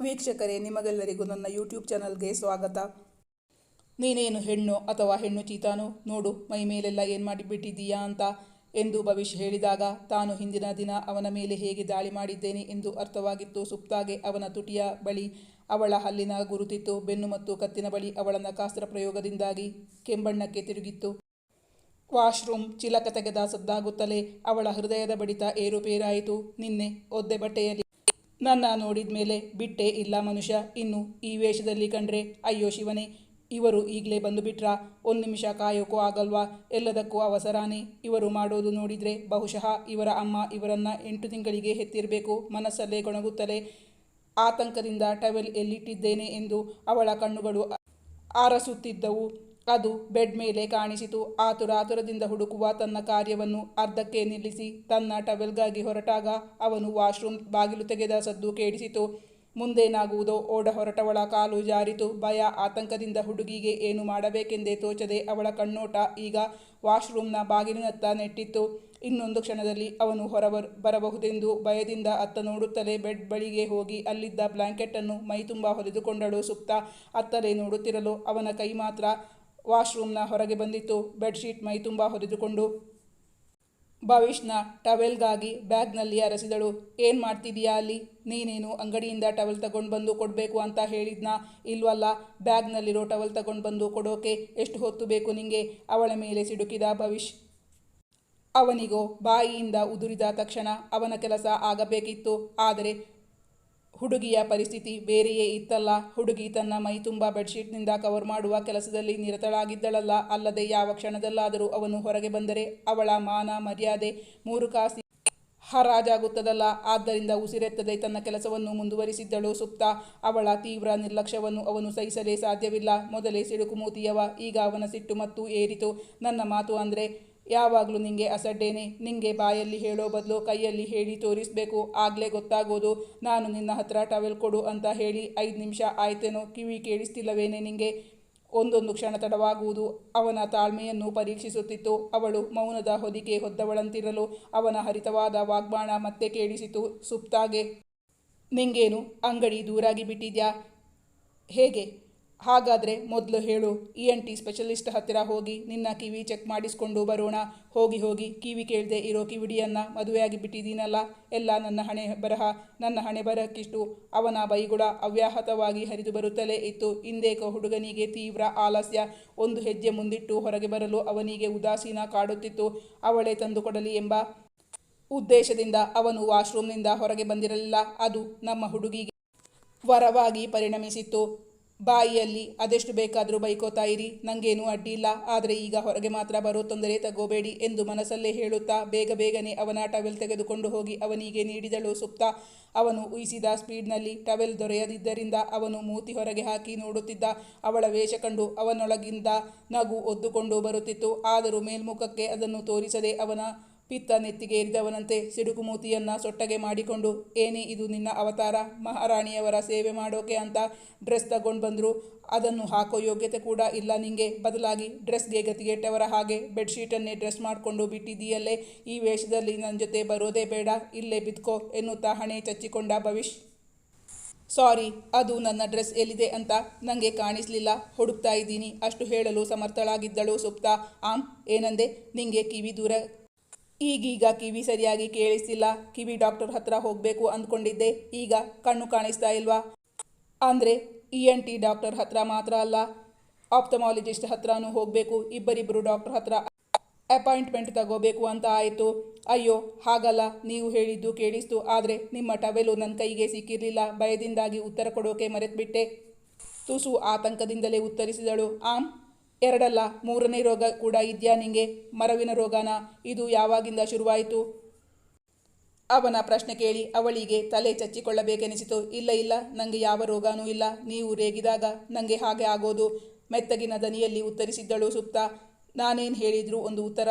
ವೀಕ್ಷಕರೇ, ನಿಮಗೆಲ್ಲರಿಗೂ ನನ್ನ ಯೂಟ್ಯೂಬ್ ಚಾನಲ್ಗೆ ಸ್ವಾಗತ. ನೀನೇನು ಹೆಣ್ಣು ಅಥವಾ ಹೆಣ್ಣು ಚೀತಾನು? ನೋಡು, ಮೈ ಮೇಲೆಲ್ಲ ಏನು ಮಾಡಿಬಿಟ್ಟಿದ್ದೀಯಾ ಅಂತ. ಎಂದು ಭವಿಷ್ಯ ಹೇಳಿದಾಗ, ತಾನು ಹಿಂದಿನ ದಿನ ಅವನ ಮೇಲೆ ಹೇಗೆ ದಾಳಿ ಮಾಡಿದ್ದೇನೆ ಎಂದು ಅರ್ಥವಾಗಿತ್ತು. ಸುಪ್ತಾಗೆ ಅವನ ತುಟಿಯ ಬಳಿ ಅವಳ ಹಲ್ಲಿನ ಗುರುತಿತ್ತು. ಬೆನ್ನು ಮತ್ತು ಕತ್ತಿನ ಬಳಿ ಅವಳ ನಕಾಸ್ತ್ರ ಪ್ರಯೋಗದಿಂದಾಗಿ ಕೆಂಬಣ್ಣಕ್ಕೆ ತಿರುಗಿತ್ತು. ವಾಶ್ರೂಮ್ ಚಿಲಕ ತೆಗೆದ ಸದ್ದಾಗುತ್ತಲೇ ಅವಳ ಹೃದಯದ ಬಡಿತ ಏರುಪೇರಾಯಿತು. ನಿನ್ನೆ ಒದ್ದೆ ಬಟ್ಟೆಯಲ್ಲಿ ನನ್ನ ನೋಡಿದ ಮೇಲೆ ಬಿಟ್ಟೆ ಇಲ್ಲ ಮನುಷ್ಯ. ಇನ್ನು ಈ ವೇಷದಲ್ಲಿ ಕಂಡ್ರೆ, ಅಯ್ಯೋ ಶಿವನೇ, ಇವರು ಈಗಲೇ ಬಂದು ಬಿಟ್ರಾ ಒಂದು ನಿಮಿಷ ಕಾಯೋಕೋ ಆಗಲ್ವಾ? ಎಲ್ಲದಕ್ಕೂ ಅವಸರಾನೇ. ಇವರು ಮಾಡೋದು ನೋಡಿದರೆ ಬಹುಶಃ ಇವರ ಅಮ್ಮ ಇವರನ್ನು ಎಂಟು ತಿಂಗಳಿಗೆ ಹೆತ್ತಿರಬೇಕು. ಮನಸ್ಸಲ್ಲೇ ಗೊಣಗುತ್ತಲೇ ಆತಂಕದಿಂದ ಟವೆಲ್ ಎಲ್ಲಿಟ್ಟಿದ್ದೇನೆ ಎಂದು ಅವಳ ಕಣ್ಣುಗಳು ಆರಸುತ್ತಿದ್ದವು ಅದು ಬೆಡ್ ಮೇಲೆ ಕಾಣಿಸಿತು. ಆತುರಾತುರದಿಂದ ಹುಡುಕುವ ತನ್ನ ಕಾರ್ಯವನ್ನು ಅರ್ಧಕ್ಕೆ ನಿಲ್ಲಿಸಿ ತನ್ನ ಟವೆಲ್ಗಾಗಿ ಹೊರಟಾಗ ಅವನು ವಾಶ್ರೂಮ್ ಬಾಗಿಲು ತೆಗೆದ ಸದ್ದು ಕೇಳಿಸಿತು. ಮುಂದೇನಾಗುವುದೋ ಓಡ ಹೊರಟವಳ ಕಾಲು ಜಾರಿತು. ಭಯ, ಆತಂಕದಿಂದ ಹುಡುಗಿಗೆ ಏನು ಮಾಡಬೇಕೆಂದೇ ತೋಚದೆ ಅವಳ ಕಣ್ಣೋಟ ಈಗ ವಾಶ್ರೂಮ್ನ ಬಾಗಿಲಿನತ್ತ ನೆಟ್ಟಿತ್ತು. ಇನ್ನೊಂದು ಕ್ಷಣದಲ್ಲಿ ಅವನು ಹೊರ ಬರಬಹುದೆಂದು ಭಯದಿಂದ ಅತ್ತ ನೋಡುತ್ತಲೇ ಬೆಡ್ ಬಳಿಗೆ ಹೋಗಿ ಅಲ್ಲಿದ್ದ ಬ್ಲ್ಯಾಂಕೆಟನ್ನು ಮೈತುಂಬ ಹೊಲಿದುಕೊಂಡಳು. ಸುಪ್ತ ಅತ್ತಲೇ ನೋಡುತ್ತಿರಲು ಅವನ ಕೈ ಮಾತ್ರ ವಾಶ್ರೂಮ್ನ ಹೊರಗೆ ಬಂದಿತ್ತು. ಬೆಡ್ಶೀಟ್ ಮೈ ತುಂಬ ಹೊರಿದುಕೊಂಡು ಭವಿಷ್ನ ಟವೆಲ್ಗಾಗಿ ಬ್ಯಾಗ್ನಲ್ಲಿ ಅರಸಿದಳು. ಏನು ಮಾಡ್ತಿದೀಯಾ ಅಲ್ಲಿ? ನೀನೇನು ಅಂಗಡಿಯಿಂದ ಟವೆಲ್ ತಗೊಂಡು ಬಂದು ಕೊಡಬೇಕು ಅಂತ ಹೇಳಿದ್ನ? ಇಲ್ವಲ್ಲ, ಬ್ಯಾಗ್ನಲ್ಲಿರೋ ಟವೆಲ್ ತಗೊಂಡು ಬಂದು ಕೊಡೋಕೆ ಎಷ್ಟು ಹೊತ್ತು ಬೇಕು ನಿಂಗೆ? ಅವಳ ಮೇಲೆ ಸಿಡುಕಿದ ಭವಿಷ್ ಅವನಿಗೋ ಬಾಯಿಯಿಂದ ಉದುರಿದ ತಕ್ಷಣ ಅವನ ಕೆಲಸ ಆಗಬೇಕಿತ್ತು. ಆದರೆ ಹುಡುಗಿಯ ಪರಿಸ್ಥಿತಿ ಬೇರೆಯೇ ಇತ್ತಲ್ಲ. ಹುಡುಗಿ ತನ್ನ ಮೈ ತುಂಬ ಬೆಡ್ಶೀಟ್ನಿಂದ ಕವರ್ ಮಾಡುವ ಕೆಲಸದಲ್ಲಿ ನಿರತಳಾಗಿದ್ದಳಲ್ಲ. ಅಲ್ಲದೆ ಯಾವ ಕ್ಷಣದಲ್ಲಾದರೂ ಅವನು ಹೊರಗೆ ಬಂದರೆ ಅವಳ ಮಾನ ಮರ್ಯಾದೆ ಮೂರು ಕಾಸಿ ಹರಾಜಾಗುತ್ತದಲ್ಲ. ಆದ್ದರಿಂದ ಉಸಿರೆತ್ತದೆ ತನ್ನ ಕೆಲಸವನ್ನು ಮುಂದುವರಿಸಿದ್ದಳು ಸುಪ್ತ. ಅವಳ ತೀವ್ರ ನಿರ್ಲಕ್ಷ್ಯವನ್ನು ಅವನು ಸಹಿಸಲೇ ಸಾಧ್ಯವಿಲ್ಲ. ಮೊದಲೇ ಸಿಡುಕು ಮೂತಿಯವ. ಈಗ ಅವನ ಸಿಟ್ಟು ಮತ್ತು ಏರಿತು. ನನ್ನ ಮಾತು ಅಂದರೆ ಯಾವಾಗಲೂ ನಿಂಗೆ ಅಸಡ್ಡೇನೆ. ನಿಂಗೆ ಬಾಯಲ್ಲಿ ಹೇಳೋ ಬದಲು ಕೈಯಲ್ಲಿ ಹೇಳಿ ತೋರಿಸಬೇಕು. ಆಗಲೇ ಗೊತ್ತಾಗೋದು, ನಾನು ನಿನ್ನ ಹತ್ರ ಟವೆಲ್ ಕೊಡು ಅಂತ ಹೇಳಿ ಐದು ನಿಮಿಷ ಆಯ್ತೇನೋ ಕಿವಿ ಕೇಳಿಸ್ತಿಲ್ಲವೇನೆ ನಿಂಗೆ. ಒಂದೊಂದು ಕ್ಷಣ ತಡವಾಗುವುದು. ಅವನ ತಾಳ್ಮೆಯನ್ನು ಪರೀಕ್ಷಿಸುತ್ತಿತ್ತು. ಅವಳು ಮೌನದ ಹೊದಿಕೆ ಹೊದ್ದವಳಂತಿರಲು ಅವನ ಹರಿತವಾದ ವಾಗ್ಬಾಣ ಮತ್ತೆ ಕೇಳಿಸಿತು ಸುಪ್ತಾಗೆ. ನಿಂಗೇನು ಅಂಗಡಿ ದೂರಾಗಿ ಬಿಟ್ಟಿದ್ಯಾ? ಹೇಗೆ? ಹಾಗಾದರೆ ಮೊದಲು ಹೇಳು ಇ ಎನ್ ಟಿ ಸ್ಪೆಷಲಿಸ್ಟ್ ಹತ್ತಿರ ಹೋಗಿ, ನಿನ್ನ ಕಿವಿ ಚೆಕ್ ಮಾಡಿಸ್ಕೊಂಡು ಬರೋಣ. ಹೋಗಿ ಹೋಗಿ, ಕಿವಿ ಕೇಳದೆ ಇರೋ ಕಿವಿಡಿಯನ್ನು ಮದುವೆಯಾಗಿ ಬಿಟ್ಟಿದ್ದೀನಲ್ಲ ಎಲ್ಲ ನನ್ನ ಹಣೆ ಬರಹ, ನನ್ನ ಹಣೆ ಬರಹಕ್ಕಿಷ್ಟು ಅವನ ಬೈಗುಳ ಅವ್ಯಾಹತವಾಗಿ ಹರಿದು ಬರುತ್ತಲೇ ಇತ್ತು. ಹಿಂದೇಕ ಹುಡುಗನಿಗೆ ತೀವ್ರ ಆಲಸ್ಯ. ಒಂದು ಹೆಜ್ಜೆ ಮುಂದಿಟ್ಟು ಹೊರಗೆ ಬರಲು ಅವನಿಗೆ ಉದಾಸೀನ ಕಾಡುತ್ತಿತ್ತು. ಅವಳೇ ತಂದುಕೊಡಲಿ ಎಂಬ ಉದ್ದೇಶದಿಂದ ಅವನು ವಾಶ್ರೂಮ್ನಿಂದ ಹೊರಗೆ ಬಂದಿರಲಿಲ್ಲ. ಅದು ನಮ್ಮ ಹುಡುಗಿಗೆ ವರವಾಗಿ ಪರಿಣಮಿಸಿತ್ತು. ಬಾಯಿಯಲ್ಲಿ ಅದೆಷ್ಟು ಬೇಕಾದರೂ ಬೈಕೋತಾ ಇರಿ ನನಗೇನು ಅಡ್ಡಿ ಇಲ್ಲ ಆದರೆ ಈಗ ಹೊರಗೆ ಮಾತ್ರ ಬರೋ ತೊಂದರೆ ತಗೋಬೇಡಿ ಎಂದು ಮನಸ್ಸಲ್ಲೇ ಹೇಳುತ್ತಾ ಬೇಗ ಬೇಗನೆ ಅವನ ಟವೆಲ್ ತೆಗೆದುಕೊಂಡು ಹೋಗಿ ಅವನಿಗೆ ನೀಡಿದಳು ಸುಪ್ತ. ಅವನು ಉಯಿಸಿದ ಸ್ಪೀಡ್ನಲ್ಲಿ ಟವೆಲ್ ದೊರೆಯದಿದ್ದರಿಂದ ಅವನು ಮೂತಿ ಹೊರಗೆ ಹಾಕಿ ನೋಡುತ್ತಿದ್ದ. ಅವಳ ವೇಷ ಕಂಡು ಅವನೊಳಗಿಂದ ನಗು ಒದ್ದುಕೊಂಡು ಬರುತ್ತಿತ್ತು. ಆದರೂ ಮೇಲ್ಮುಖಕ್ಕೆ ಅದನ್ನು ತೋರಿಸದೆ ಅವನ ಪಿತ್ತ ನೆತ್ತಿಗೇರಿದವನಂತೆ ಸಿಡುಕು ಮೂತಿಯನ್ನು ಸೊಟ್ಟಗೆ ಮಾಡಿಕೊಂಡು, ಏನೇ ಇದು ನಿನ್ನ ಅವತಾರ, ಮಹಾರಾಣಿಯವರ ಸೇವೆ ಮಾಡೋಕೆ ಅಂತ ಡ್ರೆಸ್ ತಗೊಂಡು ಬಂದರು. ಅದನ್ನು ಹಾಕೋ ಯೋಗ್ಯತೆ ಕೂಡ ಇಲ್ಲ ನಿಂಗೆ. ಬದಲಾಗಿ ಡ್ರೆಸ್ಗೆ ಗತಿಗೆಟ್ಟವರ ಹಾಗೆ ಬೆಡ್ಶೀಟನ್ನೇ ಡ್ರೆಸ್ ಮಾಡಿಕೊಂಡು ಬಿಟ್ಟಿದೀಯಲ್ಲೇ ಈ ವೇಷದಲ್ಲಿ ನನ್ನ ಜೊತೆ ಬರೋದೇ ಬೇಡ, ಇಲ್ಲೇ ಬಿದ್ಕೋ ಎನ್ನುತ್ತಾ ಹಣೆ ಚಚ್ಚಿಕೊಂಡ ಭವಿಷ್ ಸಾರಿ, ಅದು ನನ್ನ ಡ್ರೆಸ್ ಎಲ್ಲಿದೆ ಅಂತ ನನಗೆ ಕಾಣಿಸ್ಲಿಲ್ಲ. ಹುಡುಕ್ತಾ ಇದ್ದೀನಿ. ಅಷ್ಟು ಹೇಳಲು ಸಮರ್ಥಳಾಗಿದ್ದಳು ಸುಪ್ತಾ. ಆಮ್ ಏನಂದೆ? ನಿಂಗೆ ಕಿವಿ ದೂರ ಈಗೀಗ ಕಿವಿ ಸರಿಯಾಗಿ ಕೇಳಿಸ್ತಿಲ್ಲ. ಕಿವಿ ಡಾಕ್ಟರ್ ಹತ್ರ ಹೋಗಬೇಕು ಅಂದ್ಕೊಂಡಿದ್ದೆ. ಈಗ ಕಣ್ಣು ಕಾಣಿಸ್ತಾ ಇಲ್ವಾ? ಅಂದರೆ ಇ ಎನ್ ಟಿ ಡಾಕ್ಟರ್ ಹತ್ರ ಮಾತ್ರ ಅಲ್ಲ, ಆಪ್ತಮಾಲಜಿಸ್ಟ್ ಹತ್ರನೂ ಹೋಗಬೇಕು. ಇಬ್ಬರಿಬ್ಬರು ಡಾಕ್ಟರ್ ಹತ್ರ ಅಪಾಯಿಂಟ್ಮೆಂಟ್ ತಗೋಬೇಕು ಅಂತ ಆಯಿತು. ಅಯ್ಯೋ, ಹಾಗಲ್ಲ. ನೀವು ಹೇಳಿದ್ದು ಕೇಳಿಸ್ತು. ಆದರೆ ನಿಮ್ಮ ಟವೆಲು ನನ್ನ ಕೈಗೆ ಸಿಕ್ಕಿರಲಿಲ್ಲ. ಭಯದಿಂದಾಗಿ ಉತ್ತರ ಕೊಡೋಕೆ ಮರೆತುಬಿಟ್ಟೆ. ತುಸು ಆತಂಕದಿಂದಲೇ ಉತ್ತರಿಸಿದಳು. ಆಮ್ ಎರಡಲ್ಲ, ಮೂರನೇ ರೋಗ ಕೂಡ ಇದೆಯಾ ನಿಂಗೆ? ಮರವಿನ ರೋಗನ? ಇದು ಯಾವಾಗಿಂದ ಶುರುವಾಯಿತು? ಅವನ ಪ್ರಶ್ನೆ ಕೇಳಿ ಅವಳಿಗೆ ತಲೆ ಚಚ್ಚಿಕೊಳ್ಳಬೇಕೆನಿಸಿತು. ಇಲ್ಲ ಇಲ್ಲ ನನಗೆ ಯಾವ ರೋಗನೂ ಇಲ್ಲ. ನೀವು ರೇಗಿದಾಗ ನನಗೆ ಹಾಗೆ ಆಗೋದು. ಮೆತ್ತಗಿನ ದನಿಯಲ್ಲಿ ಉತ್ತರಿಸಿದ್ದಳು ಸುಪ್ತ. ನಾನೇನು ಹೇಳಿದರೂ ಒಂದು ಉತ್ತರ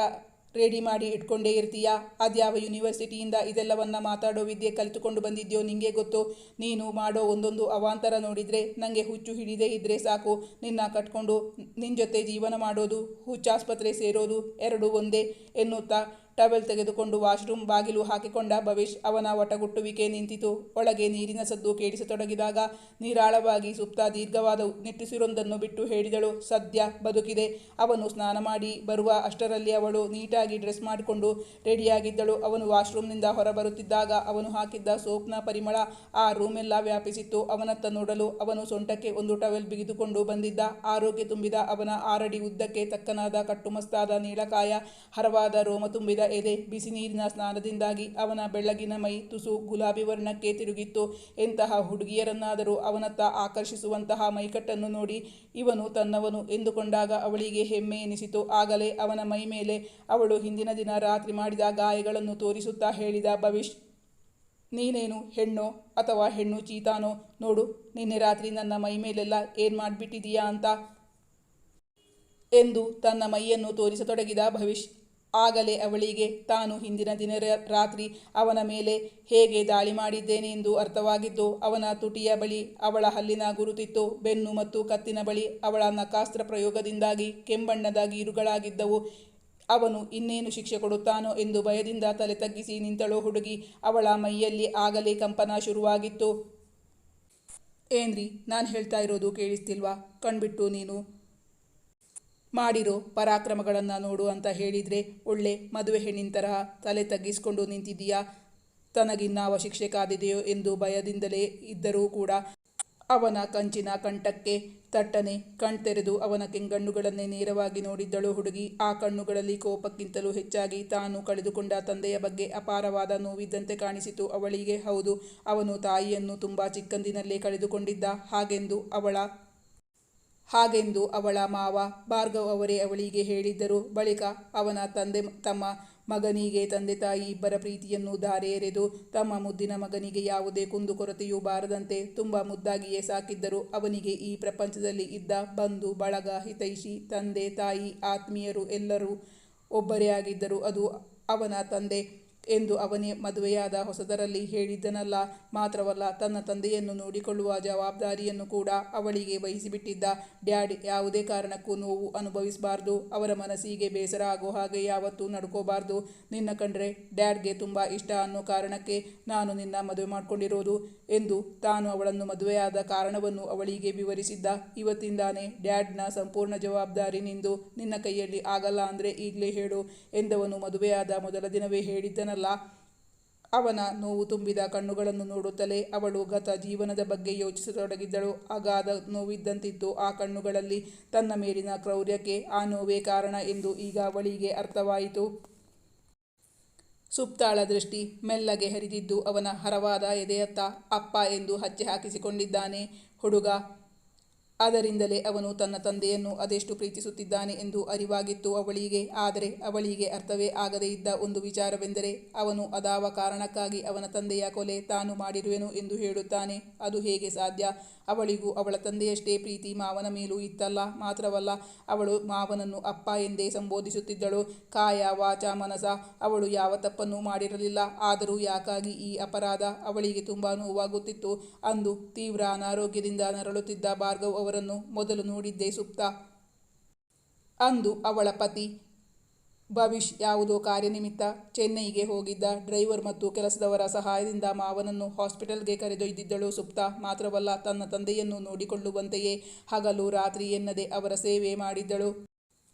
ರೆಡಿ ಮಾಡಿ ಇಟ್ಕೊಂಡೇ ಇರ್ತೀಯಾ? ಅದ್ಯಾವ ಯೂನಿವರ್ಸಿಟಿಯಿಂದ ಇದೆಲ್ಲವನ್ನು ಮಾತಾಡೋ ವಿದ್ಯೆ ಕಲಿತುಕೊಂಡು ಬಂದಿದ್ಯೋ ನಿಂಗೆ ಗೊತ್ತು? ನೀನು ಮಾಡೋ ಒಂದೊಂದು ಅವಾಂತರ ನೋಡಿದರೆ ನನಗೆ ಹುಚ್ಚು ಹಿಡಿದೇ ಇದ್ದರೆ ಸಾಕು. ನಿನ್ನ ಕಟ್ಕೊಂಡು ನಿನ್ನ ಜೊತೆ ಜೀವನ ಮಾಡೋದು, ಹುಚ್ಚಾಸ್ಪತ್ರೆ ಸೇರೋದು, ಎರಡು ಒಂದೇ ಎನ್ನುತ್ತಾ ಟವೆಲ್ ತೆಗೆದುಕೊಂಡು ವಾಶ್ರೂಮ್ ಬಾಗಿಲು ಹಾಕಿಕೊಂಡ ಭವಿಷ್ ಅವನ ಒಟಗುಟ್ಟುವಿಕೆ ನಿಂತಿತು. ಒಳಗೆ ನೀರಿನ ಸದ್ದು ಕೇಳಿಸತೊಡಗಿದಾಗ ನೀರಾಳವಾಗಿ ಸುಪ್ತ ದೀರ್ಘವಾದ ನಿಟ್ಟುಸಿರೊಂದನ್ನು ಬಿಟ್ಟು ಹೇಳಿದಳು, ಸದ್ಯ ಬದುಕಿದೆ. ಅವನು ಸ್ನಾನ ಮಾಡಿ ಬರುವ ಅಷ್ಟರಲ್ಲಿ ಅವಳು ನೀಟಾಗಿ ಡ್ರೆಸ್ ಮಾಡಿಕೊಂಡು ರೆಡಿಯಾಗಿದ್ದಳು. ಅವನು ವಾಶ್ರೂಮ್ನಿಂದ ಹೊರಬರುತ್ತಿದ್ದಾಗ ಅವನು ಹಾಕಿದ್ದ ಸೋಪ್ನ ಪರಿಮಳ ಆ ರೂಮೆಲ್ಲ ವ್ಯಾಪಿಸಿತ್ತು. ಅವನತ್ತ ನೋಡಲು ಅವನು ಸೊಂಟಕ್ಕೆ ಒಂದು ಟವೆಲ್ ಬಿಗಿದುಕೊಂಡು ಬಂದಿದ್ದ. ಆರೋಗ್ಯ ತುಂಬಿದ ಅವನ ಆರಡಿ ಉದ್ದಕ್ಕೆ ತಕ್ಕನಾದ ಕಟ್ಟುಮಸ್ತಾದ ನೀಳಕಾಯ ಹರವಾದ ರೋಮ ತುಂಬಿದ ಎದೆ ಬಿಸಿ ನೀರಿನ ಸ್ನಾನದಿಂದಾಗಿ ಅವನ ಬೆಳ್ಳಗಿನ ಮೈ ತುಸು ಗುಲಾಬಿ ವರ್ಣಕ್ಕೆ ತಿರುಗಿತ್ತು. ಎಂತಹ ಹುಡುಗಿಯರನ್ನಾದರೂ ಅವನತ್ತ ಆಕರ್ಷಿಸುವಂತಹ ಮೈಕಟ್ಟನ್ನು ನೋಡಿ ಇವನು ತನ್ನವನು ಎಂದುಕೊಂಡಾಗ ಅವಳಿಗೆ ಹೆಮ್ಮೆ ಎನಿಸಿತು. ಆಗಲೇ ಅವನ ಮೈ ಮೇಲೆ ಅವಳು ಹಿಂದಿನ ದಿನ ರಾತ್ರಿ ಮಾಡಿದ ಗಾಯಗಳನ್ನು ತೋರಿಸುತ್ತಾ ಹೇಳಿದ ಭವಿಷ್ ನೀನೇನು ಹೆಣ್ಣೋ ಅಥವಾ ಹೆಣ್ಣು ಚೀತಾನೋ? ನೋಡು, ನಿನ್ನೆ ರಾತ್ರಿ ನನ್ನ ಮೈ ಮೇಲೆಲ್ಲ ಏನು ಮಾಡಿಬಿಟ್ಟಿದೀಯಾ ಅಂತ? ಎಂದು ತನ್ನ ಮೈಯನ್ನು ತೋರಿಸತೊಡಗಿದ ಭವಿಷ್ ಆಗಲೇ ಅವಳಿಗೆ ತಾನು ಹಿಂದಿನ ದಿನ ರಾತ್ರಿ ಅವನ ಮೇಲೆ ಹೇಗೆ ದಾಳಿ ಮಾಡಿದ್ದೇನೆ ಎಂದು ಅರ್ಥವಾಗಿದ್ದು ಅವನ ತುಟಿಯ ಬಳಿ ಅವಳ ಹಲ್ಲಿನ ಗುರುತಿತ್ತು, ಬೆನ್ನು ಮತ್ತು ಕತ್ತಿನ ಬಳಿ ಅವಳ ನಕಾಸ್ತ್ರ ಪ್ರಯೋಗದಿಂದಾಗಿ ಕೆಂಬಣ್ಣದ ಗೀರುಗಳಾಗಿದ್ದವು. ಅವನು ಇನ್ನೇನು ಶಿಕ್ಷೆ ಕೊಡುತ್ತಾನೋ ಎಂದು ಭಯದಿಂದ ತಲೆ ತಗ್ಗಿಸಿ ನಿಂತಳು ಹುಡುಗಿ. ಅವಳ ಮೈಯಲ್ಲಿ ಆಗಲೇ ಕಂಪನ ಶುರುವಾಗಿತ್ತು. ಏನ್ರಿ, ನಾನು ಹೇಳ್ತಾ ಇರೋದು ಕೇಳಿಸ್ತಿಲ್ವಾ? ಕಣ್ಬಿಟ್ಟು ನೀನು ಮಾಡಿರೋ ಪರಾಕ್ರಮಗಳನ್ನು ನೋಡು ಅಂತ ಹೇಳಿದರೆ ಒಳ್ಳೆ ಮದುವೆ ಹೆಣ್ಣಿನ ತರಹ ತಲೆ ತಗ್ಗಿಸಿಕೊಂಡು ನಿಂತಿದ್ದೀಯಾ? ತನಗಿನ್ನಾವ ಶಿಕ್ಷೆ ಕಾದಿದೆಯೋ ಎಂದು ಭಯದಿಂದಲೇ ಇದ್ದರೂ ಕೂಡ ಅವನ ಕಂಚಿನ ಕಂಠಕ್ಕೆ ತಟ್ಟನೆ ಕಣ್ತೆರೆದು ಅವನ ಕೆಂಗಣ್ಣುಗಳನ್ನೇ ನೇರವಾಗಿ ನೋಡಿದ್ದಳು ಹುಡುಗಿ. ಆ ಕಣ್ಣುಗಳಲ್ಲಿ ಕೋಪಕ್ಕಿಂತಲೂ ಹೆಚ್ಚಾಗಿ ತಾನು ಕಳೆದುಕೊಂಡ ತಂದೆಯ ಬಗ್ಗೆ ಅಪಾರವಾದ ನೋವಿದ್ದಂತೆ ಕಾಣಿಸಿತು. ಅವಳಿಗೆ ಹೌದು, ಅವನು ತಾಯಿಯನ್ನು ತುಂಬ ಚಿಕ್ಕಂದಿನಲ್ಲೇ ಕಳೆದುಕೊಂಡಿದ್ದ. ಹಾಗೆಂದು ಅವಳ ಹಾಗೆಂದು ಅವಳ ಮಾವ ಭಾರ್ಗವ್ ಅವರೇ ಅವಳಿಗೆ ಹೇಳಿದ್ದರು. ಬಳಿಕ ಅವನ ತಂದೆ ತಮ್ಮ ಮಗನಿಗೆ ತಂದೆ ತಾಯಿ ಇಬ್ಬರ ಪ್ರೀತಿಯನ್ನು ಧಾರೆ ಎರೆದು ತಮ್ಮ ಮುದ್ದಿನ ಮಗನಿಗೆ ಯಾವುದೇ ಕುಂದುಕೊರತೆಯೂ ಬಾರದಂತೆ ತುಂಬ ಮುದ್ದಾಗಿಯೇ ಸಾಕಿದ್ದರು. ಅವನಿಗೆ ಈ ಪ್ರಪಂಚದಲ್ಲಿ ಇದ್ದ ಬಂಧು, ಬಳಗ, ಹಿತೈಷಿ, ತಂದೆ, ತಾಯಿ, ಆತ್ಮೀಯರು ಎಲ್ಲರೂ ಒಬ್ಬರೇ ಆಗಿದ್ದರು. ಅದು ಅವನ ತಂದೆ ಎಂದು ಅವನೇ ಮದುವೆಯಾದ ಹೊಸದರಲ್ಲಿ ಹೇಳಿದ್ದನಲ್ಲ, ಮಾತ್ರವಲ್ಲ ತನ್ನ ತಂದೆಯನ್ನು ನೋಡಿಕೊಳ್ಳುವ ಜವಾಬ್ದಾರಿಯನ್ನು ಕೂಡ ಅವಳಿಗೆ ವಹಿಸಿಬಿಟ್ಟಿದ್ದ. ಡ್ಯಾಡ್, ಯಾವುದೇ ಕಾರಣಕ್ಕೂ ನೋವು ಅನುಭವಿಸಬಾರ್ದು. ಅವರ ಮನಸ್ಸಿಗೆ ಬೇಸರ ಆಗೋ ಹಾಗೆ ಯಾವತ್ತೂ ನಡ್ಕೋಬಾರ್ದು. ನಿನ್ನ ಕಂಡ್ರೆ ಡ್ಯಾಡ್ಗೆ ತುಂಬ ಇಷ್ಟ ಅನ್ನೋ ಕಾರಣಕ್ಕೆ ನಾನು ನಿನ್ನ ಮದುವೆ ಮಾಡಿಕೊಂಡಿರೋದು ಎಂದು ತಾನು ಅವಳನ್ನು ಮದುವೆಯಾದ ಕಾರಣವನ್ನು ಅವಳಿಗೆ ವಿವರಿಸಿದ್ದ. ಇವತ್ತಿಂದಾನೆ ಡ್ಯಾಡ್ನ ಸಂಪೂರ್ಣ ಜವಾಬ್ದಾರಿ ನಿಂದು. ನಿನ್ನ ಕೈಯಲ್ಲಿ ಆಗಲ್ಲ ಅಂದರೆ ಈಗಲೇ ಹೇಳು ಎಂದವನು ಮದುವೆಯಾದ ಮೊದಲ ದಿನವೇ ಹೇಳಿದ್ದನಲ್ಲ. ಅವನ ನೋವು ತುಂಬಿದ ಕಣ್ಣುಗಳನ್ನು ನೋಡುತ್ತಲೇ ಅವಳು ಗತ ಜೀವನದ ಬಗ್ಗೆ ಯೋಚಿಸತೊಡಗಿದ್ದಳು. ಅಗಾಧ ನೋವಿದ್ದಂತಿತ್ತು ಆ ಕಣ್ಣುಗಳಲ್ಲಿ ತನ್ನ ಮೇಲಿನ ಕ್ರೌರ್ಯಕ್ಕೆ ಆ ನೋವೇ ಕಾರಣ ಎಂದು ಈಗ ಅವಳಿಗೆ ಅರ್ಥವಾಯಿತು. ಸುಪ್ತಾಳ ದೃಷ್ಟಿ ಮೆಲ್ಲಗೆ ಹರಿದಿದ್ದು ಅವನ ಹರವಾದ ಎದೆಯತ್ತ ಅಪ್ಪ ಎಂದು ಹಚ್ಚೆ ಹಾಕಿಸಿಕೊಂಡಿದ್ದಾನೆ. ಹುಡುಗ ಅದರಿಂದಲೇ ಅವನು ತನ್ನ ತಂದೆಯನ್ನು ಅದೆಷ್ಟು ಪ್ರೀತಿಸುತ್ತಿದ್ದಾನೆ ಎಂದು ಅರಿವಾಗಿತ್ತು ಅವಳಿಗೆ. ಆದರೆ ಅವಳಿಗೆ ಅರ್ಥವೇ ಆಗದೇ ಇದ್ದ ಒಂದು ವಿಚಾರವೆಂದರೆ, ಅವನು ಅದಾವ ಕಾರಣಕ್ಕಾಗಿ ಅವನ ತಂದೆಯ ಕೊಲೆ ತಾನು ಮಾಡಿರುವೆನು ಎಂದು ಹೇಳುತ್ತಾನೆ. ಅದು ಹೇಗೆ ಸಾಧ್ಯ? ಅವಳಿಗೂ ಅವಳ ತಂದೆಯಷ್ಟೇ ಪ್ರೀತಿ ಮಾವನ ಮೇಲೂ ಇತ್ತಲ್ಲ. ಮಾತ್ರವಲ್ಲ, ಅವಳು ಮಾವನನ್ನು ಅಪ್ಪ ಎಂದೇ ಸಂಬೋಧಿಸುತ್ತಿದ್ದಳು. ಕಾಯ, ವಾಚ, ಮನಸ, ಅವಳು ಯಾವ ತಪ್ಪನ್ನು ಮಾಡಿರಲಿಲ್ಲ. ಆದರೂ ಯಾಕಾಗಿ ಈ ಅಪರಾಧ? ಅವಳಿಗೆ ತುಂಬ ನೋವಾಗುತ್ತಿತ್ತು. ಅಂದು ತೀವ್ರ ಅನಾರೋಗ್ಯದಿಂದ ನರಳುತ್ತಿದ್ದ ಭಾರ್ಗವ್ ಅವರನ್ನು ಮೊದಲು ನೋಡಿದ್ದೇ ಸುಪ್ತ. ಅಂದು ಅವಳ ಪತಿ, ಭವಿಷ್ ಯಾವುದೋ ಕಾರ್ಯನಿಮಿತ್ತ ಚೆನ್ನೈಗೆ ಹೋಗಿದ್ದ ಡ್ರೈವರ್ ಮತ್ತು ಕೆಲಸದವರ ಸಹಾಯದಿಂದ ಮಾವನನ್ನು ಹಾಸ್ಪಿಟಲ್ಗೆ ಕರೆದೊಯ್ದಿದ್ದಳು ಸುಪ್ತ. ಮಾತ್ರವಲ್ಲ, ತನ್ನ ತಂದೆಯನ್ನು ನೋಡಿಕೊಳ್ಳುವಂತೆಯೇ ಹಗಲು ರಾತ್ರಿ ಎನ್ನದೆ ಅವರ ಸೇವೆ ಮಾಡಿದ್ದಳು.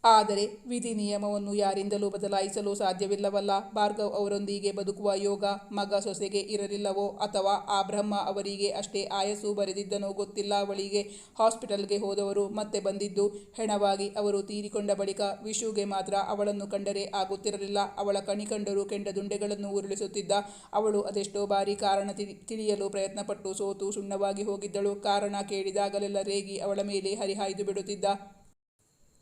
ಆದರೆ ವಿಧಿ ನಿಯಮವನ್ನು ಯಾರಿಂದಲೂ ಬದಲಾಯಿಸಲು ಸಾಧ್ಯವಿಲ್ಲವಲ್ಲ. ಭಾರ್ಗವ್ ಅವರೊಂದಿಗೆ ಬದುಕುವ ಯೋಗ ಮಗ ಸೊಸೆಗೆ ಇರಲಿಲ್ಲವೋ ಅಥವಾ ಆ ಬ್ರಹ್ಮ ಅವರಿಗೆ ಅಷ್ಟೇ ಆಯಸ್ಸು ಬರೆದಿದ್ದನೋ ಗೊತ್ತಿಲ್ಲ. ಅವಳಿಗೆ ಹಾಸ್ಪಿಟಲ್ಗೆ ಹೋದವರು ಮತ್ತೆ ಬಂದಿದ್ದು ಹೆಣವಾಗಿ ಅವರು ತೀರಿಕೊಂಡ ಬಳಿಕ ವಿಶುಗೆ ಮಾತ್ರ ಅವಳನ್ನು ಕಂಡರೆ ಆಗುತ್ತಿರಲಿಲ್ಲ. ಅವಳ ಕಣಿಕಂಡರು ಕೆಂಡದುಂಡೆಗಳನ್ನು ಉರುಳಿಸುತ್ತಿದ್ದ ಅವಳು ಅದೆಷ್ಟೋ ಬಾರಿ ಕಾರಣ ತಿಳಿ- ತಿಳಿಯಲು ಪ್ರಯತ್ನಪಟ್ಟು ಸೋತು ಸುಣ್ಣವಾಗಿ ಹೋಗಿದ್ದಳು. ಕಾರಣ ಕೇಳಿದಾಗಲೆಲ್ಲ ರೇಗಿ ಅವಳ ಮೇಲೆ ಹರಿಹಾಯ್ದು ಬಿಡುತ್ತಿದ್ದ.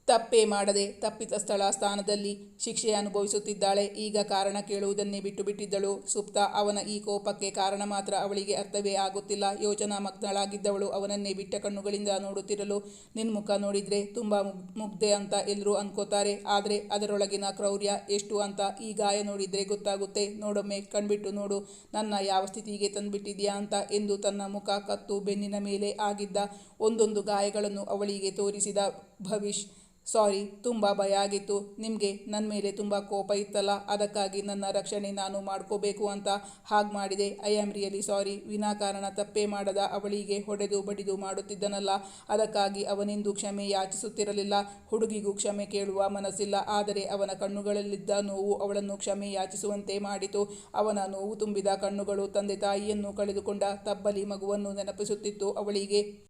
ತಪ್ಪೇ ಮಾಡದೆ ತಪ್ಪಿತಸ್ಥಳ ಸ್ಥಾನದಲ್ಲಿ ಶಿಕ್ಷೆ ಅನುಭವಿಸುತ್ತಿದ್ದಾಳೆ. ಈಗ ಕಾರಣ ಕೇಳುವುದನ್ನೇ ಬಿಟ್ಟು ಬಿಟ್ಟಿದ್ದಳು ಸುಪ್ತ, ಅವನ ಈ ಕೋಪಕ್ಕೆ ಕಾರಣ ಮಾತ್ರ ಅವಳಿಗೆ ಅರ್ಥವೇ ಆಗುತ್ತಿಲ್ಲ. ಯೋಚನಾ ಮಗ್ನಳಾಗಿದ್ದವಳು. ಅವನನ್ನೇ ಬಿಟ್ಟ ಕಣ್ಣುಗಳಿಂದ ನೋಡುತ್ತಿರಲು ನಿನ್ಮುಖ ನೋಡಿದ್ರೆ ತುಂಬ ಮುಗ್- ಮುಗ್ಧೆ ಅಂತ ಎಲ್ಲರೂ ಅನ್ಕೋತಾರೆ. ಆದರೆ ಅದರೊಳಗಿನ ಕ್ರೌರ್ಯ ಎಷ್ಟು ಅಂತ ಈ ಗಾಯ ನೋಡಿದ್ರೆ ಗೊತ್ತಾಗುತ್ತೆ. ನೋಡೊಮ್ಮೆ ಕಣ್ಬಿಟ್ಟು ನೋಡು, ನನ್ನ ಯಾವ ಸ್ಥಿತಿಗೆ ತಂದ್ಬಿಟ್ಟಿದ್ಯಾ ಅಂತ ಎಂದು ತನ್ನ ಮುಖ ಕತ್ತು ಬೆನ್ನಿನ ಮೇಲೆ ಆಗಿದ್ದ ಒಂದೊಂದು ಗಾಯಗಳನ್ನು ಅವಳಿಗೆ ತೋರಿಸಿದ ಭವಿಷ್, ಸಾರಿ, ತುಂಬ ಭಯ ಆಗಿತ್ತು. ನಿಮಗೆ ನನ್ನ ಮೇಲೆ ತುಂಬ ಕೋಪ ಇತ್ತಲ್ಲ, ಅದಕ್ಕಾಗಿ ನನ್ನ ರಕ್ಷಣೆ ನಾನು ಮಾಡ್ಕೋಬೇಕು ಅಂತ ಹಾಗೆ ಮಾಡಿದೆ. ಐ ಆಮ್ ರಿಯಲಿ ಸಾರಿ ವಿನಾಕಾರಣ ತಪ್ಪೇ ಮಾಡದ ಅವಳಿಗೆ ಹೊಡೆದು ಬಡಿದು ಮಾಡುತ್ತಿದ್ದನಲ್ಲ. ಅದಕ್ಕಾಗಿ ಅವನೆಂದು ಕ್ಷಮೆ ಯಾಚಿಸುತ್ತಿರಲಿಲ್ಲ. ಹುಡುಗಿಗೂ ಕ್ಷಮೆ ಕೇಳುವ ಮನಸ್ಸಿಲ್ಲ. ಆದರೆ ಅವನ ಕಣ್ಣುಗಳಲ್ಲಿದ್ದ ನೋವು ಅವಳನ್ನು ಕ್ಷಮೆ ಯಾಚಿಸುವಂತೆ ಮಾಡಿತು. ಅವನ ನೋವು ತುಂಬಿದ ಕಣ್ಣುಗಳು ತಂದೆ ತಾಯಿಯನ್ನು ಕಳೆದುಕೊಂಡ ತಬ್ಬಲಿ ಮಗುವನ್ನು ನೆನಪಿಸುತ್ತಿತ್ತು ಅವಳಿಗೆ.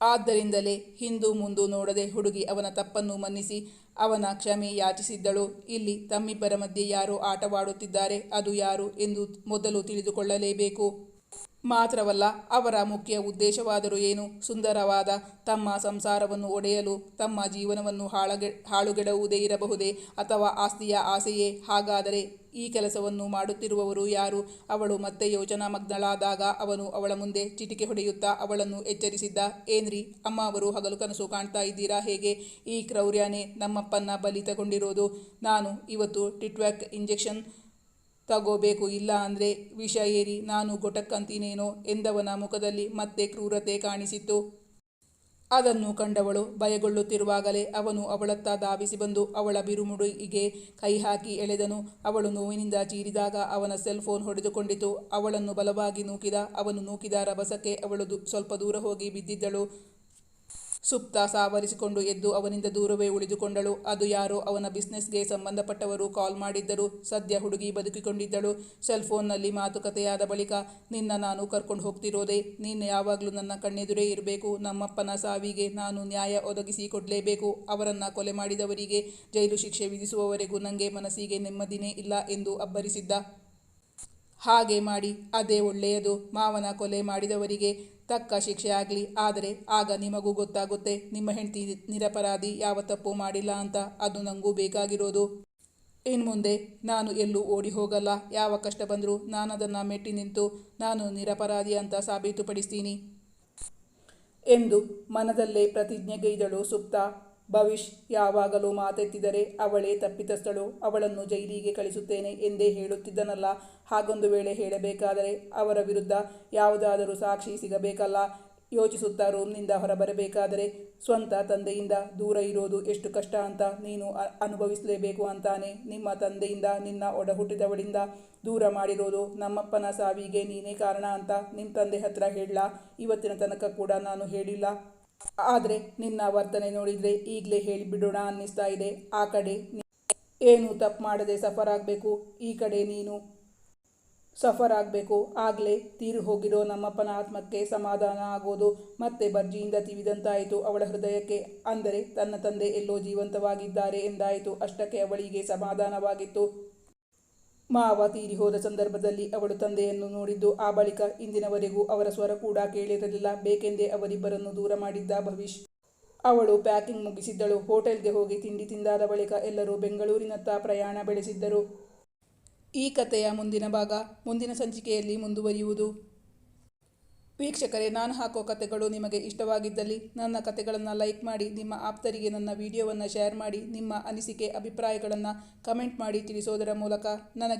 ಆದ್ದರಿಂದಲೇ ಹಿಂದು ಮುಂದು ನೋಡದೆ ಹುಡುಗಿ ಅವನ ತಪ್ಪನ್ನು ಮನ್ನಿಸಿ ಅವನ ಕ್ಷಮೆ ಯಾಚಿಸಿದ್ದಳು. ಇಲ್ಲಿ ತಮ್ಮಿಬ್ಬರ ಮಧ್ಯೆ ಯಾರೋ ಆಟವಾಡುತ್ತಿದ್ದಾರೆ, ಅದು ಯಾರು ಎಂದು ಮೊದಲು ತಿಳಿದುಕೊಳ್ಳಲೇಬೇಕು. ಮಾತ್ರವಲ್ಲ, ಅವರ ಮುಖ್ಯ ಉದ್ದೇಶವಾದರೂ ಏನು? ಸುಂದರವಾದ ತಮ್ಮ ಸಂಸಾರವನ್ನು ಒಡೆಯಲು ತಮ್ಮ ಜೀವನವನ್ನು ಹಾಳಗೆ ಹಾಳುಗೆಡುವುದೇ ಇರಬಹುದೇ? ಅಥವಾ ಆಸ್ತಿಯ ಆಸೆಯೇ? ಹಾಗಾದರೆ ಈ ಕೆಲಸವನ್ನು ಮಾಡುತ್ತಿರುವವರು ಯಾರು? ಅವಳು ಮತ್ತೆ ಯೋಚನಾ ಮಗ್ನಳಾದಾಗ ಅವನು ಅವಳ ಮುಂದೆ ಚಿಟಿಕೆ ಹೊಡೆಯುತ್ತಾ ಅವಳನ್ನು ಎಚ್ಚರಿಸಿದ್ದ, ಏನ್ರಿ, ಅಮ್ಮ ಅವರು ಹಗಲು ಕನಸು ಕಾಣ್ತಾ ಇದ್ದೀರಾ ಹೇಗೆ? ಈ ಕ್ರೌರ್ಯನೇ ನಮ್ಮಪ್ಪನ್ನ ಬಲಿ ತಗೊಂಡಿರೋದು. ನಾನು ಇವತ್ತು ಟಿಟ್ವ್ಯಾಕ್ ಇಂಜೆಕ್ಷನ್ ತಗೋಬೇಕು, ಇಲ್ಲ ಅಂದ್ರೆ ವಿಷ ಏರಿ ನಾನು ಗೊಟಕ್ಕಂತೀನೇನೋ ಎಂದವನ ಮುಖದಲ್ಲಿ ಮತ್ತೆ ಕ್ರೂರತೆ ಕಾಣಿಸಿತ್ತು. ಅದನ್ನು ಕಂಡವಳು ಭಯಗೊಳ್ಳುತ್ತಿರುವಾಗಲೇ ಅವನು ಅವಳತ್ತ ಧಾವಿಸಿ ಬಂದು ಅವಳ ಬಿರುಮುಡಿಗೆ ಕೈ ಹಾಕಿ ಎಳೆದನು. ಅವಳು ನೋವಿನಿಂದ ಚೀರಿದಾಗ ಅವನ ಸೆಲ್ ಫೋನ್ ಹೊಡೆದುಕೊಂಡಿತು. ಅವಳನ್ನು ಬಲವಾಗಿ ನೂಕಿದ, ಅವನು ನೂಕಿದ ರಭಸಕ್ಕೆ ಅವಳು ಸ್ವಲ್ಪ ದೂರ ಹೋಗಿ ಬಿದ್ದಿದ್ದಳು. ಸುಪ್ತ ಸಾವರಿಸಿಕೊಂಡು ಎದ್ದು ಅವನಿಂದ ದೂರವೇ ಉಳಿದುಕೊಂಡಳು. ಅದು ಯಾರೋ ಅವನ ಬಿಸ್ನೆಸ್ಗೆ ಸಂಬಂಧಪಟ್ಟವರು ಕಾಲ್ ಮಾಡಿದ್ದರು. ಸದ್ಯ ಹುಡುಗಿ ಬದುಕಿಕೊಂಡಿದ್ದಳು. ಸೆಲ್ ಫೋನ್ನಲ್ಲಿ ಮಾತುಕತೆಯಾದ ಬಳಿಕ, ನಿನ್ನ ನಾನು ಕರ್ಕೊಂಡು ಹೋಗ್ತಿರೋದೆ. ನೀನು ಯಾವಾಗಲೂ ನನ್ನ ಕಣ್ಣೆದುರೇ ಇರಬೇಕು. ನಮ್ಮಪ್ಪನ ಸಾವಿಗೆ ನಾನು ನ್ಯಾಯ ಒದಗಿಸಿ ಕೊಡಲೇಬೇಕು ಅವರನ್ನು ಕೊಲೆ ಮಾಡಿದವರಿಗೆ ಜೈಲು ಶಿಕ್ಷೆ ವಿಧಿಸುವವರೆಗೂ ನನಗೆ ಮನಸ್ಸಿಗೆ ನೆಮ್ಮದಿನೇ ಇಲ್ಲ ಎಂದು ಅಬ್ಬರಿಸಿದ್ದ. ಹಾಗೆ ಮಾಡಿ, ಅದೇ ಒಳ್ಳೆಯದು. ಮಾವನ ಕೊಲೆ ಮಾಡಿದವರಿಗೆ ತಕ್ಕ ಶಿಕ್ಷೆ ಆಗಲಿ. ಆದರೆ ಆಗ ನಿಮಗೂ ಗೊತ್ತಾಗುತ್ತೆ, ನಿಮ್ಮ ಹೆಂಡತಿ ನಿರಪರಾಧಿ, ಯಾವ ತಪ್ಪು ಮಾಡಿಲ್ಲ ಅಂತ ಅದು ನನಗೂ ಬೇಕಾಗಿರೋದು. ಇನ್ನು ಮುಂದೆ ನಾನು ಎಲ್ಲೂ ಓಡಿ ಹೋಗಲ್ಲ. ಯಾವ ಕಷ್ಟ ಬಂದರೂ ನಾನು ಅದನ್ನು ಮೆಟ್ಟಿ ನಿಂತು ನಾನು ನಿರಪರಾಧಿ ಅಂತ ಸಾಬೀತುಪಡಿಸ್ತೀನಿ. ಎಂದು ಮನದಲ್ಲೇ ಪ್ರತಿಜ್ಞೆಗೈದಳು ಸುಪ್ತ. ಭವಿಷ್, ಯಾವಾಗಲೂ ಮಾತೆತ್ತಿದರೆ ಅವಳೇ ತಪ್ಪಿತಸ್ಥಳು, ಅವಳನ್ನು ಜೈಲಿಗೆ ಕಳಿಸುತ್ತೇನೆ ಎಂದೇ ಹೇಳುತ್ತಿದ್ದನಲ್ಲ. ಹಾಗೊಂದು ವೇಳೆ ಹೇಳಬೇಕಾದರೆ ಅವರ ವಿರುದ್ಧ ಯಾವುದಾದರೂ ಸಾಕ್ಷಿ ಸಿಗಬೇಕಲ್ಲ? ಯೋಚಿಸುತ್ತಾ ರೂಮ್ನಿಂದ ಹೊರಬರಬೇಕಾದರೆ ಸ್ವಂತ ತಂದೆಯಿಂದ ದೂರ ಇರೋದು ಎಷ್ಟು ಕಷ್ಟ ಅಂತ ನೀನು ಅನುಭವಿಸಲೇಬೇಕು ಅಂತಾನೆ. ನಿಮ್ಮ ತಂದೆಯಿಂದ, ನಿನ್ನ ಒಡಹುಟ್ಟಿದವಳಿಂದ ದೂರ ಮಾಡಿರೋದು ನಮ್ಮಪ್ಪನ ಸಾವಿಗೆ ನೀನೇ ಕಾರಣ ಅಂತ ನಿಮ್ಮ ತಂದೆ ಹತ್ರ ಹೇಳಲ್ಲ ಇವತ್ತಿನ ತನಕ ಕೂಡ ನಾನು ಹೇಳಿಲ್ಲ. ಆದರೆ ನಿನ್ನ ವರ್ತನೆ ನೋಡಿದರೆ ಈಗಲೇ ಹೇಳಿಬಿಡೋಣ ಅನ್ನಿಸ್ತಾ ಇದೆ. ಆ ಕಡೆ ಏನು ತಪ್ಪು ಮಾಡದೆ ಸಫರ್ ಆಗಬೇಕು, ಈ ಕಡೆ ನೀನು ಸಫರ್ ಆಗಬೇಕು. ಆಗಲೇ ತೀರು ಹೋಗಿರೋ ನಮ್ಮಪ್ಪನ ಆತ್ಮಕ್ಕೆ ಸಮಾಧಾನ ಆಗೋದು ಮತ್ತೆ ಬರ್ಜಿಯಿಂದ ತಿವಿದಂತಾಯಿತು ಅವಳ ಹೃದಯಕ್ಕೆ. ಅಂದರೆ ತನ್ನ ತಂದೆ ಎಲ್ಲೋ ಜೀವಂತವಾಗಿದ್ದಾರೆ ಎಂದಾಯಿತು. ಅಷ್ಟಕ್ಕೆ ಅವಳಿಗೆ ಸಮಾಧಾನವಾಗಿತ್ತು. ಮಾವ ತೀರಿ ಹೋದ ಸಂದರ್ಭದಲ್ಲಿ ಅವಳು ತಂದೆಯನ್ನು ನೋಡಿದ್ದು, ಆ ಬಳಿಕ ಇಂದಿನವರೆಗೂ ಅವರ ಸ್ವರ ಕೂಡ ಕೇಳಿರಲಿಲ್ಲ. ಬೇಕೆಂದೇ ಅವರಿಬ್ಬರನ್ನು ದೂರ ಮಾಡಿದ್ದ ಭವಿಷ್, ಅವಳು ಪ್ಯಾಕಿಂಗ್ ಮುಗಿಸಿದ್ದಳು. ಹೋಟೆಲ್ಗೆ ಹೋಗಿ ತಿಂಡಿ ತಿಂದಾದ ಬಳಿಕ ಎಲ್ಲರೂ ಬೆಂಗಳೂರಿನತ್ತ ಪ್ರಯಾಣ ಬೆಳೆಸಿದ್ದರು. ಈ ಕಥೆಯ ಮುಂದಿನ ಭಾಗ ಮುಂದಿನ ಸಂಚಿಕೆಯಲ್ಲಿ ಮುಂದುವರಿಯುವುದು. ವೀಕ್ಷಕರೇ, ನಾನು ಹಾಕೋ ಕಥೆಗಳು ನಿಮಗೆ ಇಷ್ಟವಾಗಿದ್ದಲ್ಲಿ ನನ್ನ ಕಥೆಗಳನ್ನು ಲೈಕ್ ಮಾಡಿ, ನಿಮ್ಮ ಆಪ್ತರಿಗೆ ನನ್ನ ವಿಡಿಯೋವನ್ನು ಶೇರ್ ಮಾಡಿ, ನಿಮ್ಮ ಅನಿಸಿಕೆ, ಅಭಿಪ್ರಾಯಗಳನ್ನು ಕಮೆಂಟ್ ಮಾಡಿ ತಿಳಿಸೋದರ ಮೂಲಕ ನನಗೆ